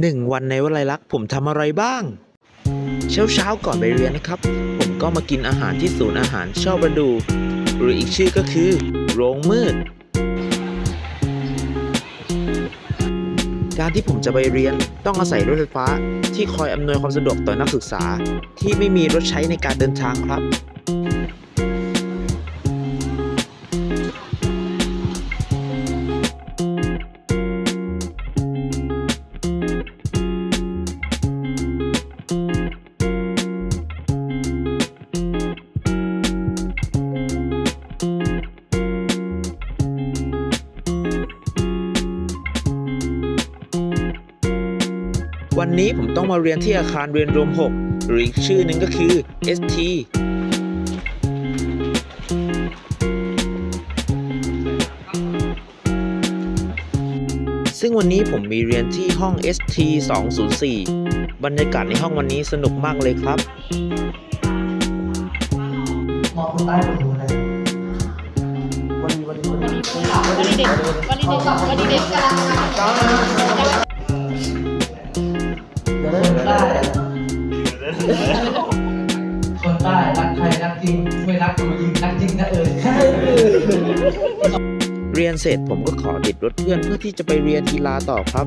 หนึ่งวันในวิไลลักษณ์ผมทำอะไรบ้าง เช้าเช้าๆก่อนไปเรียนนะครับ ผมก็มากินอาหารที่ศูนย์อาหารชอบประดู หรืออีกชื่อก็คือ โรงมืด การที่ผมจะไปเรียนต้องอาศัยรถไฟฟ้าที่คอยอำนวยความสะดวกต่อนักศึกษา ที่ไม่มีรถใช้ในการเดินทางครับ วันนี้ผมต้องมาเรียนที่อาคารเรียนรวม 6 หรืออีกชื่อหนึ่งก็คือ ST ซึ่งวันนี้ผมมีเรียนที่ห้อง ST 204 บรรยากาศในห้องวันนี้สนุกมากเลยครับ มองคนใต้คนดูเลยวันนี้วันนี้วันนี้วันนี้เด็กวันนี้เด็กวันนี้เด็กกำลังเดี๋ยว คนใต้คนใต้รักใครรักจริงไม่รักกูยิงรักจริงนะเอ่ยเรียนเสร็จผมก็ขอติดรถเพื่อนเพื่อที่จะไปเรียนกีฬาต่อครับ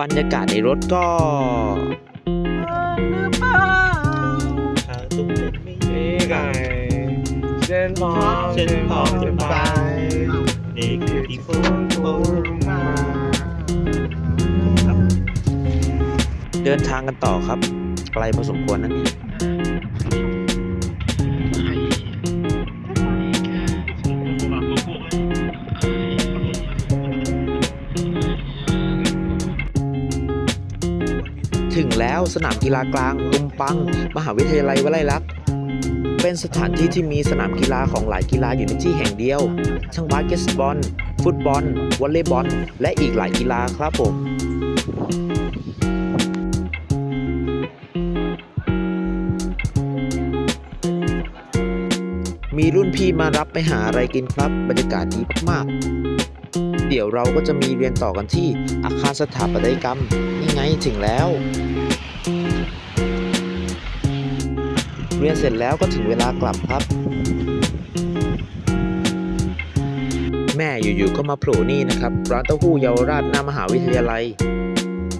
บรรยากาศในรถก็เส้นพอเส้นพอจะไปนี่คือที่ฟุ้งฟุ้ง เดินทางกันต่อครับ ไกลพอสมควรนะนี่ถึงแล้วสนามกีฬากลางตุมปัง มหาวิทยาลัยวลัยลักษณ์เป็นสถานที่ที่มีสนามกีฬาของหลายกีฬาอยู่ในที่แห่งเดียว ทั้งบาสเกตบอล ฟุตบอล วอลเลย์บอล และอีกหลายกีฬาครับผม มีรุ่นพี่มารับไปหาอะไรกินครับ บรรยากาศดีมากๆ เดี๋ยวเราก็จะมีเรียนต่อกันที่อาคารสถาปัตยกรรมนี่ไงถึงแล้ว เรียนเสร็จแล้วก็ถึงเวลากลับครับ แม่อยู่ๆก็มาโผล่นี่นะครับ ร้านเต้าหู้เยาวราชหน้ามหาวิทยาลัย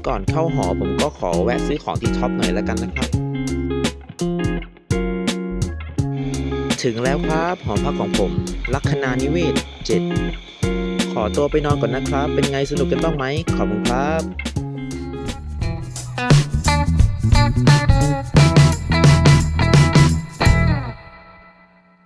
ก่อนเข้าหอผมก็ขอแวะซื้อของที่ท็อปหน่อยแล้วกันนะครับ ถึงแล้วครับหอพักของผมลัคนานิเวศ 7 ขอตัวไปนอนก่อนนะครับ เป็นไงสนุกกันบ้างไหมขอบคุณครับ